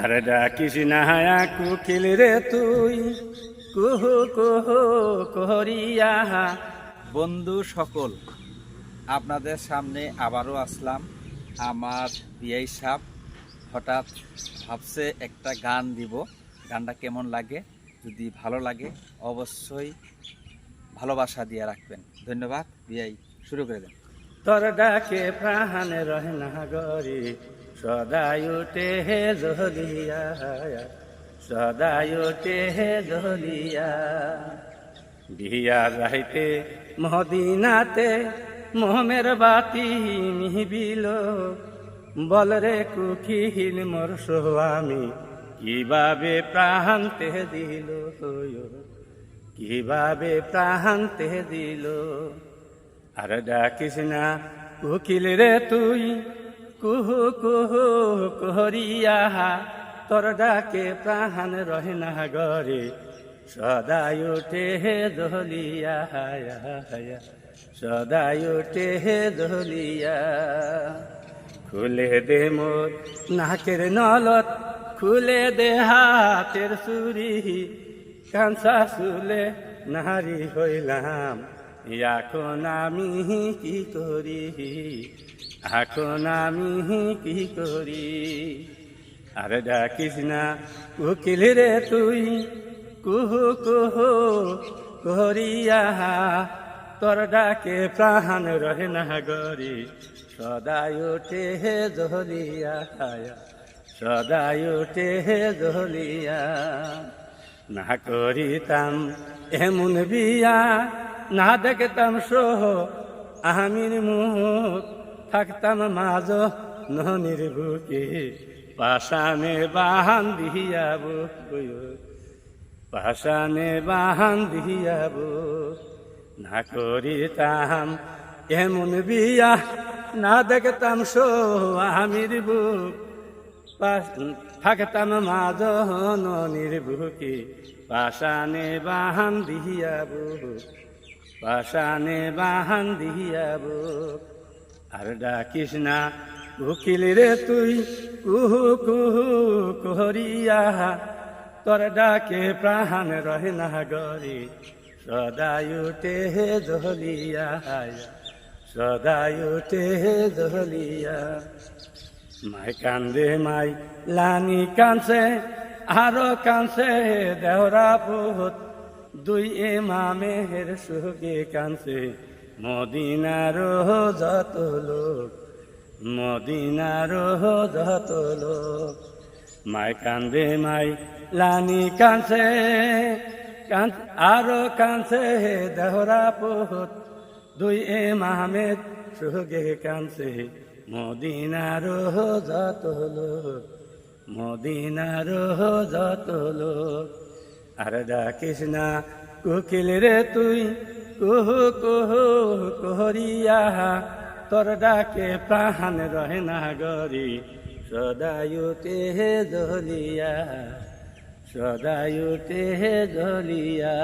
আরে ডাকিস না হায়া কুকিল রে তুই। কুহু কুহু করিয়া বন্ধু সকল আপনাদের সামনে আবারও আসলাম আমার বিয়াই সাপ। হঠাৎ ভাবছে একটা গান দিব। গানটা কেমন লাগে? যদি ভালো লাগে অবশ্যই ভালোবাসা দিয়ে রাখবেন। ধন্যবাদ বিয়াই শুরু করে দেন। তোর ডাকে প্রাণ রহে না গরি উঠে হে জলিয়া, সদাই উঠে হে জলিয়া। বিয়া যাইতে মদিনাতে মোহমের বাতি মিহিবিল বল রে কুকিল, মোর স্বামী কীভাবে প্রান্তে দিল? কীভাবে প্রান্তে দিল? আর ডাকিস না, উকিল রে তুই কুহু কুহু করিয়া তোর ডাকে প্রাণ রহে না গরে। সদাই উঠে হে দলিয়া সদাই উঠে হে দলিয়া খুলে দে মোর নাকের নলত, খুলে দে হাতের সুরি কাঁচা শুলে নারী হইলাম, এখন আমি কি করি? এখন আমি কি করি? আরে ডাকিস না, উকিল রে তুই। কুহু কুহু, করিয়া তোর ডাকে প্রাণ রহে না গরি। সদাই উঠে হে দলিয়া সদাই উঠে হে দলিয়া না করিতাম এমন বিয়া, না দেখতাম সোহ আমির মুখ। থাকতাম মাঝ ননির বুকে। পাশানে বাহান দিয়া বুক পাশানে বাহান দিয়া বুক না করিতাম এমন বিয়া, না দেখতাম সো আমির বুক থাকতাম মাঝ ননির বুকে। পাশানে বাহান দিয়া বুক পাশানে বাহান দিয়া বুক আর ডাকিস উকিল রে তুই, কুহু কুহু করিয়া তোর ডাকে প্রাণ রহে না গরি উঠে হে দলিয়া সদাই উঠে হে দলিয়া মাই কান্দে, মাই লানি কানছে, আরও কানছে দেহরা পুত। দুই এমামের সুগে কানছে মদিনার যত লোক, মদিনার যত লোক। মাই কান্দে, মাই লানি কান আরও কানছে দেহরা পুত দুই এমামের সুগে কানছে মদিনার যত লোক, মদিনার যত লোক। আর ডাকিস না কুকিল রে তুই কুহু কুহু করিয়া তোর ডাকে প্রাণ রহে না গরি। সদায়ুতে হে জলিয়া, সদায়ুতে হে দলিয়া